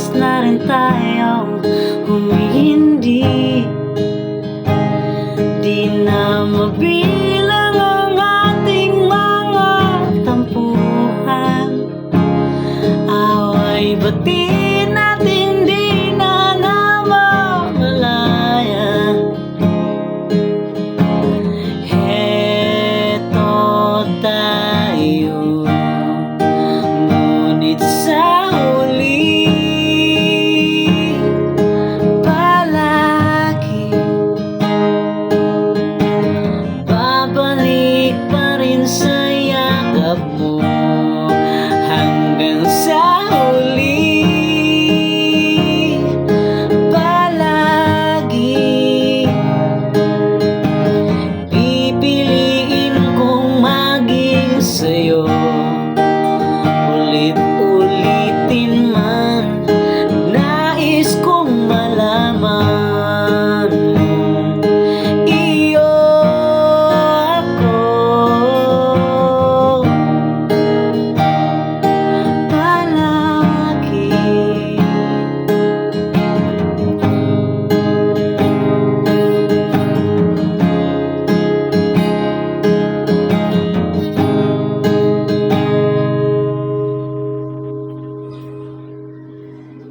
oras na rin tayo humihindi Di na mabili love mo hanggang sa huli. Palagi pipiliin kong maging sa'yo.